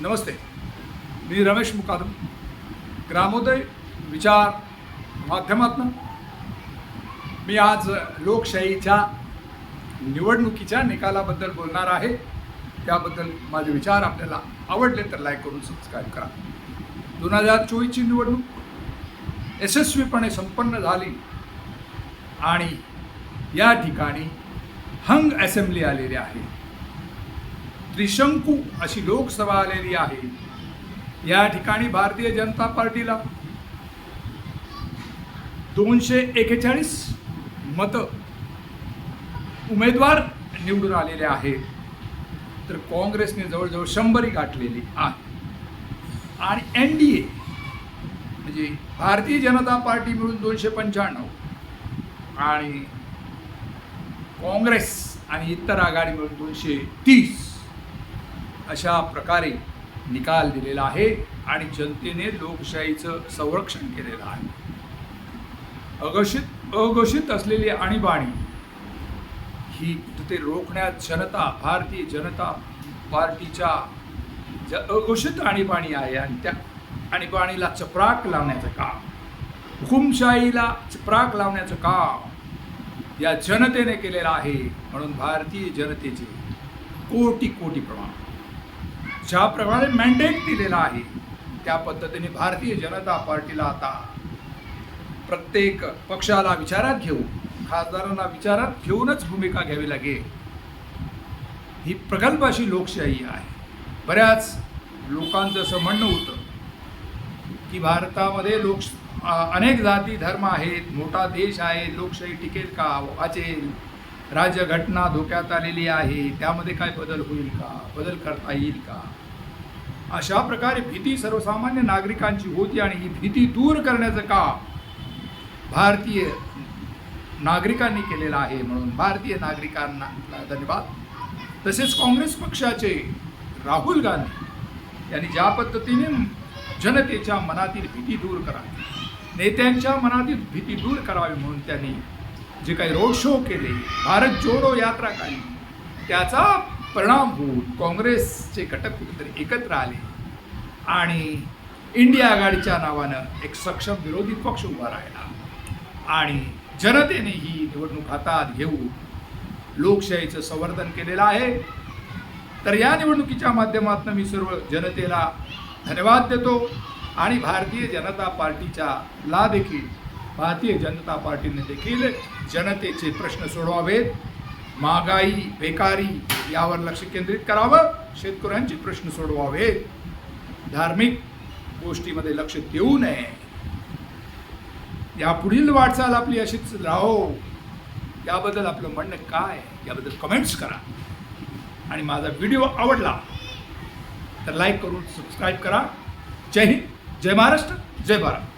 नमस्ते मी रमेश मुकादम ग्रामोदय विचार माध्यमातून. मी आज लोकशाहीच्या निवडणुकीच्या निकालाबद्दल बोलणार आहे. त्याबद्दल माझे विचार आपल्याला आवडले तर लाईक करून सबस्क्राईब करा. दोन हजार चोवीसची निवडणूक यशस्वीपणे संपन्न झाली आणि या ठिकाणी हंग असेंब्ली आलेली आहे. त्रिशंकू अशी लोकसभा आलेली आहे. या ठिकाणी भारतीय जनता पार्टीला दोनशे एकेचाळीस मतं उमेदवार निवडून आलेले आहेत. तर काँग्रेसने जवळजवळ शंभरी गाठलेली आहे. आणि एन डी ए म्हणजे भारतीय जनता पार्टी मिळून दोनशे पंच्याण्णव आणि काँग्रेस आणि इतर आघाडी मिळून दोनशे तीस. अशा प्रकारे निकाल दिलेला आहे आणि जनतेने लोकशाहीचं संरक्षण केलेलं आहे. अघोषित अघोषित असलेली आणीबाणी ही ते रोखण्यात जनता भारतीय जनता पार्टीच्या ज अघोषित आणीबाणी आहे आणि त्या आणीबाणीला चपराक लावण्याचं काम हुकुमशाहीला चपराक लावण्याचं काम या जनतेने केलेलं आहे. म्हणून भारतीय जनतेचे कोटी कोटी प्रमाण ज्याप्रमाणे मॅन्डेट दिलेला आहे त्या पद्धतीने भारतीय जनता पार्टीला आता प्रत्येक पक्षाला विचारात घेऊन खासदारांना विचारात घेऊनच भूमिका घ्यावी लागेल. ही प्रगल्भ अशी लोकशाही आहे. बऱ्याच लोकांचं असं म्हणणं होतं की भारतामध्ये लोक अनेक जाती धर्म आहेत मोठा देश आहे लोकशाही टिकेल का वाचेल. राज्यघटना धोक्यात आलेली आहे. त्यामध्ये काय बदल होईल का? बदल करता येईल का? अशा प्रकारे भीती सर्वसामान्य नागरिकांची होती आणि ही भीती दूर करण्याचं काम भारतीय नागरिकांनी केलेलं आहे म्हणून भारतीय नागरिकांना धन्यवाद. तसेच काँग्रेस पक्षाचे राहुल गांधी यांनी ज्या पद्धतीने जनतेच्या मनातील भीती दूर करावी नेत्यांच्या मनातील भीती दूर करावी म्हणून त्यांनी जे काही रोड शो केले भारत जोडो यात्रा काढली त्याचा परिणाम होऊन काँग्रेसचे घटक कुठेतरी एकत्र आले. आणि इंडिया आघाडीच्या नावानं एक सक्षम विरोधी पक्ष उभा राहिला. आणि जनतेने ही निवडणूक हातात घेऊन लोकशाहीचं संवर्धन केलेलं आहे. तर या निवडणुकीच्या माध्यमातून मी सर्व जनतेला धन्यवाद देतो. आणि भारतीय जनता पार्टीच्या ला देखील भारतीय जनता पार्टीने देखील जनतेचे प्रश्न सोडवावेत. महागाई बेकारी यावर लक्ष केंद्रित करावं. शेतकऱ्यांचे प्रश्न सोडवावेत. धार्मिक गोष्टीमध्ये लक्ष देऊ नये. या पुढील वाटचाल आपली अशीच राहो. याबद्दल आपलं म्हणणं काय? याबद्दल कमेंट्स करा. आणि माझा व्हिडिओ आवडला तर लाईक करून सबस्क्राईब करा. जय हिंद. जय महाराष्ट्र. जय भारत.